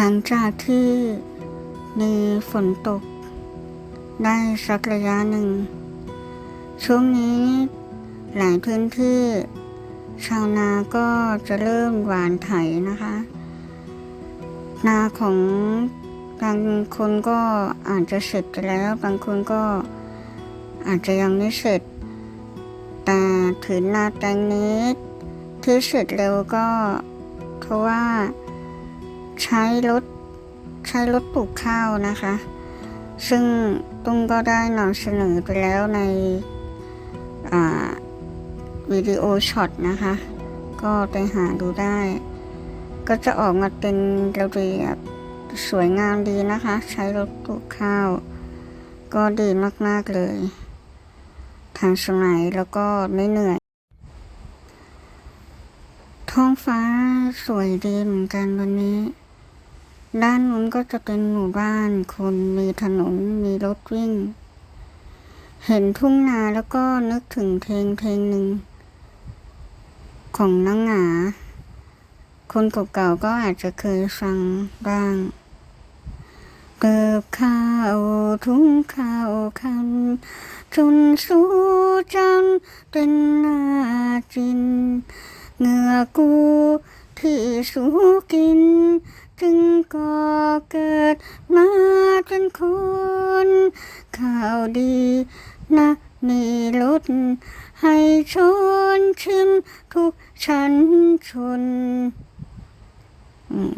หลังจากที่มีฝนตก ได้สักระยะหนึ่ง ช่วงนี้หลายพื้นที่ ชาวนาก็จะเริ่มหวานไถนะคะ นาของบางคนก็อาจจะเสร็จแล้ว บางคนก็อาจจะยังไม่เสร็จ แต่ถือนาแตงนี้ที่เสร็จเร็วก็เพราะว่า ใช้รถใช้รถปลูกข้าวนะคะ ซึ่งตุ้งก็ได้นำเสนอไปแล้วในวิดีโอช็อตนะคะ ก็ไปหาดูได้ ก็จะออกมาเป็นระเบียบสวยงามดีนะคะ ใช้รถปลูกข้าว ก็ดีมาก ๆ เลยทันสมัยแล้วก็ไม่เหนื่อย ท้องฟ้าสวยดีเหมือนกันวันนี้ ด้านนู้นก็จะเป็นหมู่บ้าน คนมีถนนมีรถวิ่ง เห็นทุ่งนาแล้วก็นึกถึงเพลงเพลงหนึ่ง ของนังหงาคนเก่าๆก็อาจจะเคยฟังบ้างเกิบข้าวทุ่งข้าวคันจนสู้จังเป็นนาจิน เหงื่อกู ที่สูกิน จึงก็เกิดมาเป็นคน ข่าวดีนะมีรถให้ชนชิมทุกชั้นชน อืม